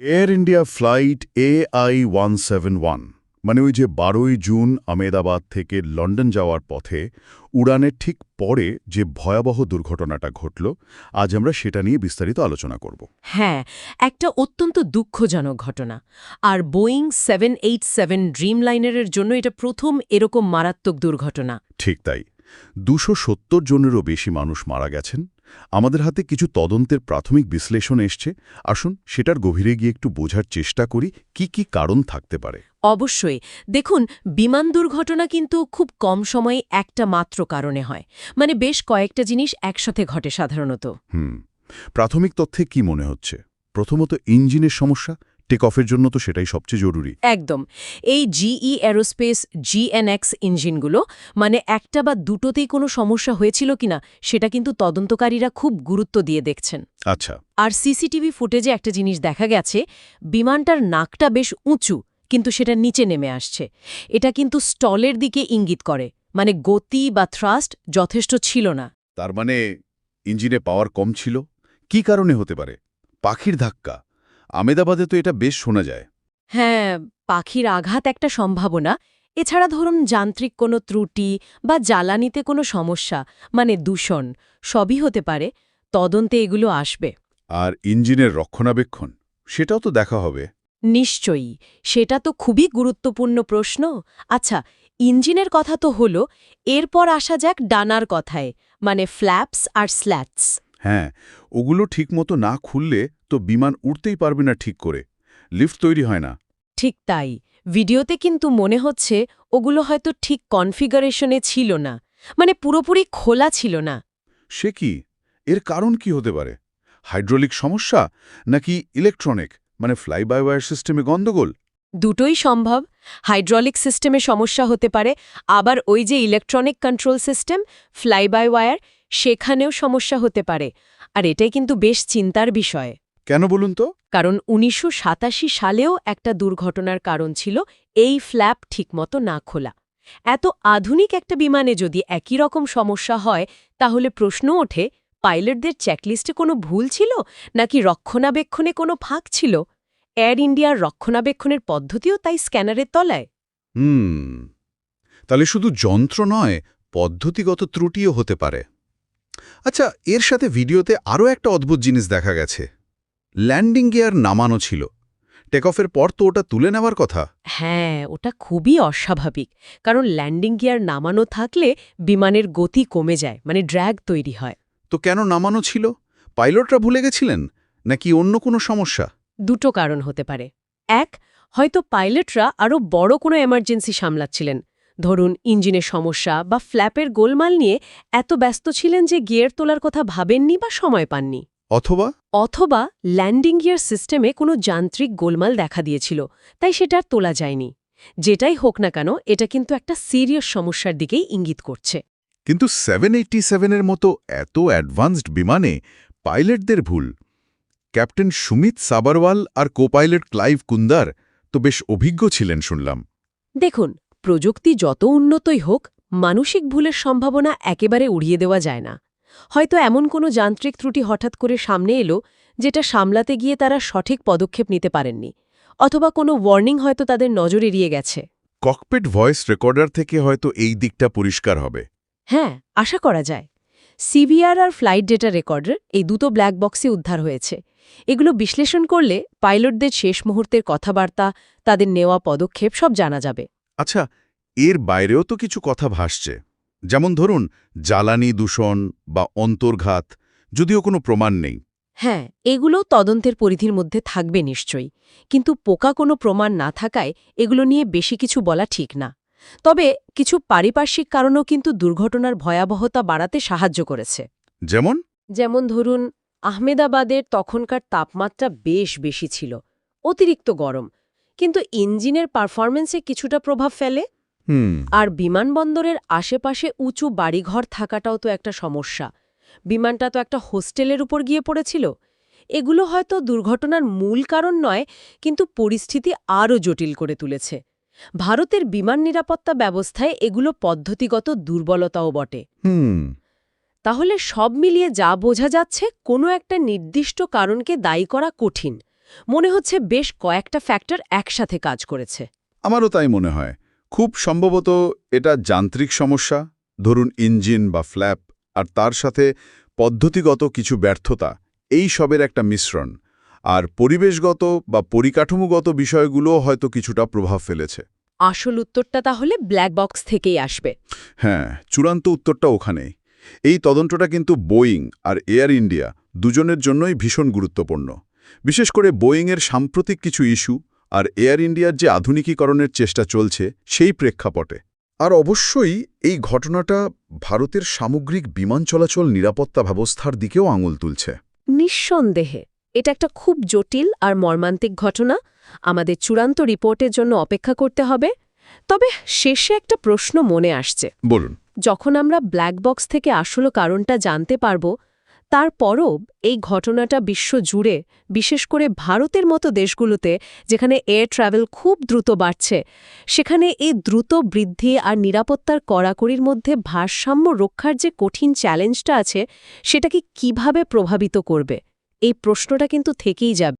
Air India flight A I one seven one মানে ওই যে বারোই জুন আমেদাবাদ থেকে লন্ডন যাওয়ার পথে উড়ানের ঠিক পরে যে ভয়াবহ দুর্ঘটনাটা ঘটল আজ আমরা সেটা নিয়ে বিস্তারিত আলোচনা করব। হ্যাঁ একটা অত্যন্ত দুঃখজনক ঘটনা। আর Boeing seven eight seven dream লাইনারের জন্য এটা প্রথম এরকম মারাত্মক দুর্ঘটনা। ঠিক তাই। দুশো সত্তর জনেরও বেশি মানুষ মারা গেছেন। আমাদের হাতে কিছু তদন্তের প্রাথমিক বিশ্লেষণ এসছে। আসুন সেটার গভীরে গিয়ে একটু বোঝার চেষ্টা করি কি কি কারণ থাকতে পারে। অবশ্যই। দেখুন বিমান দুর্ঘটনা কিন্তু খুব কম সময়ে একটা মাত্র কারণে হয়। মানে বেশ কয়েকটা জিনিস একসাথে ঘটে সাধারণত। হুম। প্রাথমিক তথ্যে কি মনে হচ্ছে? প্রথমত ইঞ্জিনের সমস্যা টেক অফের জন্য তো সেটাই সবচেয়ে জরুরি। একদম। এই জিই অ্যারোস্পেস জিএনএক্স ইঞ্জিনগুলো মানে একটা বা দুটোতেই কোনো সমস্যা হয়েছিল কিনা সেটা কিন্তু তদন্তকারীরা খুব গুরুত্ব দিয়ে দেখছেন। আচ্ছা। আর সিসিটিভি ফুটেজে একটা জিনিস দেখা গেছে বিমানটার নাকটা বেশ উঁচু কিন্তু সেটা নিচে নেমে আসছে। এটা কিন্তু স্টলের দিকে ইঙ্গিত করে মানে গতি বা থ্রাস্ট যথেষ্ট ছিল না। তার মানে ইঞ্জিনে পাওয়ার কম ছিল? কি কারণে হতে পারে? পাখির ধাক্কা? আমেদাবাদে তো এটা বেশ শোনা যায়। হ্যাঁ পাখির আঘাত একটা সম্ভাবনা। এছাড়া ধরুন যান্ত্রিক কোনো ত্রুটি বা জ্বালানিতে কোনো সমস্যা মানে দূষণ সবই হতে পারে। তদন্তে এগুলো আসবে। আর ইঞ্জিনের রক্ষণাবেক্ষণ সেটাও তো দেখা হবে। নিশ্চয়ই সেটা তো খুবই গুরুত্বপূর্ণ প্রশ্ন। আচ্ছা ইঞ্জিনের কথা তো হলো এরপর আসা যাক ডানার কথায় মানে ফ্ল্যাপস আর স্ল্যাটস। হ্যাঁ ওগুলো ঠিকমতো না খুললে তো বিমান উঠতেই পারবে না ঠিক করে। লিফট তৈরি হয় না। ঠিক তাই। ভিডিওতে কিন্তু মনে হচ্ছে ওগুলো হয়তো ঠিক কনফিগারেশনে ছিল না মানে পুরোপুরি খোলা ছিল না। সে কি? এর কারণ কি হতে পারে? হাইড্রোলিক সমস্যা নাকি ইলেকট্রনিক মানে ফ্লাই বাই ওয়ার সিস্টেমে গণ্ডগোল দুটোই সম্ভব। হাইড্রলিক সিস্টেমে সমস্যা হতে পারে। আবার ওই যে electronic control system fly by wire সেখানেও সমস্যা হতে পারে। আর এটাই কিন্তু বেশ চিন্তার বিষয়। কেন বলুন তো? কারণ উনিশশো সাতাশি সালেও একটা দুর্ঘটনার কারণ ছিল এই ফ্ল্যাপ ঠিকমতো না খোলা। এত আধুনিক একটা বিমানে যদি একই রকম সমস্যা হয় তাহলে প্রশ্ন ওঠে পাইলটদের চেকলিস্টে কোনো ভুল ছিল? নাকি রক্ষণাবেক্ষণে কোনো ফাঁক ছিল? এয়ার ইন্ডিয়ার রক্ষণাবেক্ষণের পদ্ধতিও তাই স্ক্যানারের তলায়। হুম তাহলে শুধু যন্ত্র নয় পদ্ধতিগত ত্রুটিও হতে পারে। আচ্ছা এর সাথে ভিডিওতে আরও একটা অদ্ভুত জিনিস দেখা গেছে। ল্যান্ডিং গিয়ার নামানো ছিল। টেকঅফের পর তো ওটা তুলে নেওয়ার কথা। হ্যাঁ ওটা খুবই অস্বাভাবিক কারণ ল্যান্ডিং গিয়ার নামানো থাকলে বিমানের গতি কমে যায় মানে ড্র্যাগ তৈরি হয়। তো কেন নামানো ছিল? পাইলটরা ভুলে গেছিলেন? নাকি অন্য কোনো সমস্যা? দুটো কারণ হতে পারে। এক হয়তো পাইলটরা আরও বড় কোনো এমার্জেন্সি সামলাচ্ছিলেন। ধরুন ইঞ্জিনের সমস্যা বা ফ্ল্যাপের গোলমাল নিয়ে এত ব্যস্ত ছিলেন যে গিয়ার তোলার কথা ভাবেননি বা সময় পাননি। অথবা? অথবা ল্যান্ডিং গিয়ার সিস্টেমে কোনো যান্ত্রিক গোলমাল দেখা দিয়েছিল তাই সেটা আর তোলা যায়নি। যেটাই হোক না কেন এটা কিন্তু একটা সিরিয়াস সমস্যার দিকেই ইঙ্গিত করছে। কিন্তু সেভেন এইটটি সেভেনের মতো এত অ্যাডভান্সড বিমানে পাইলটদের ভুল। ক্যাপ্টেন সুমিত সাবারওয়াল আর কোপাইলট ক্লাইভ কুন্দার তো বেশ অভিজ্ঞ ছিলেন শুনলাম। দেখুন প্রযুক্তি যত উন্নতই হোক মানসিক ভুলের সম্ভাবনা একেবারে উড়িয়ে দেওয়া যায় না। হয়তো এমন কোনো যান্ত্রিক ত্রুটি হঠাৎ করে সামনে এলো যেটা সামলাতে গিয়ে তারা সঠিক পদক্ষেপ নিতে পারেননি অথবা কোনো ওয়ার্নিং হয়তো তাদের নজর এড়িয়ে গেছে। ককপিট ভয়েস রেকর্ডার থেকে হয়তো এই দিকটা পরিষ্কার হবে। হ্যাঁ আশা করা যায়। সিভিআর আর ফ্লাইট ডেটা রেকর্ডার এই দুটো ব্ল্যাক বক্সে উদ্ধার হয়েছে। এগুলো বিশ্লেষণ করলে পাইলটদের শেষ মুহূর্তের কথাবার্তা তাদের নেওয়া পদক্ষেপ সব জানা যাবে। আচ্ছা এর বাইরেও তো কিছু কথা ভাসছে। যেমন ধরুন জ্বালানি দূষণ বা অন্তর্ঘাত যদিও কোনো প্রমাণ নেই। হ্যাঁ এগুলো তদন্তের পরিধির মধ্যে থাকবে নিশ্চয়ই। কিন্তু পোকা কোনো প্রমাণ না থাকায় এগুলো নিয়ে বেশি কিছু বলা ঠিক না। তবে কিছু পারিপার্শ্বিক কারণও কিন্তু দুর্ঘটনার ভয়াবহতা বাড়াতে সাহায্য করেছে। যেমন? যেমন ধরুন আহমেদাবাদের তখনকার তাপমাত্রা বেশ বেশি ছিল অতিরিক্ত গরম। কিন্তু ইঞ্জিনের পারফরমেন্সে কিছুটা প্রভাব ফেলে। হুম। আর বিমানবন্দরের আশেপাশে উঁচু বাড়িঘর থাকাটাও তো একটা সমস্যা। বিমানটা তো একটা হোস্টেলের উপর গিয়ে পড়েছিল। এগুলো হয়তো দুর্ঘটনার মূল কারণ নয় কিন্তু পরিস্থিতি আরও জটিল করে তুলেছে। ভারতের বিমান নিরাপত্তা ব্যবস্থায় এগুলো পদ্ধতিগত দুর্বলতাও বটে। হুম। তাহলে সব মিলিয়ে যা বোঝা যাচ্ছে কোনো একটা নির্দিষ্ট কারণকে দায়ী করা কঠিন। মনে হচ্ছে বেশ কয়েকটা ফ্যাক্টর একসাথে কাজ করেছে। আমারও তাই মনে হয়। খুব সম্ভবত এটা যান্ত্রিক সমস্যা ধরুন ইঞ্জিন বা ফ্ল্যাপ আর তার সাথে পদ্ধতিগত কিছু ব্যর্থতা এই সবের একটা মিশ্রণ। আর পরিবেশগত বা পরিকাঠামোগত বিষয়গুলোও হয়তো কিছুটা প্রভাব ফেলেছে। আসল উত্তরটা তাহলে ব্ল্যাক বক্স থেকেই আসবে। হ্যাঁ চূড়ান্ত উত্তরটা ওখানেই। এই তদন্তটা কিন্তু বোয়িং আর এয়ার ইন্ডিয়া দুজনের জন্যই ভীষণ গুরুত্বপূর্ণ। বিশেষ করে বোয়িংয়ের সাম্প্রতিক কিছু ইস্যু আর এয়ার ইন্ডিয়ার যে আধুনিকীকরণের চেষ্টা চলছে সেই প্রেক্ষাপটে। আর অবশ্যই এই ঘটনাটা ভারতের সামগ্রিক বিমান চলাচল নিরাপত্তা ব্যবস্থার দিকেও আঙুল তুলছে। নিঃসন্দেহে। এটা একটা খুব জটিল আর মর্মান্তিক ঘটনা। আমাদের চূড়ান্ত রিপোর্টের জন্য অপেক্ষা করতে হবে। তবে শেষে একটা প্রশ্ন মনে আসছে। বলুন। যখন আমরা ব্ল্যাক বক্স থেকে আসল কারণটা জানতে পারব তারপরও এই ঘটনাটা বিশ্ব জুড়ে বিশেষ করে ভারতের মতো দেশগুলোতে যেখানে এয়ার ট্রাভেল খুব দ্রুত বাড়ছে সেখানে এই দ্রুত বৃদ্ধি আর নিরাপত্তার কড়াকড়ির মধ্যে ভারসাম্য রক্ষার যে কঠিন চ্যালেঞ্জটা আছে সেটাকে কীভাবে প্রভাবিত করবে? এই প্রশ্নটা কিন্তু থেকেই যাবে।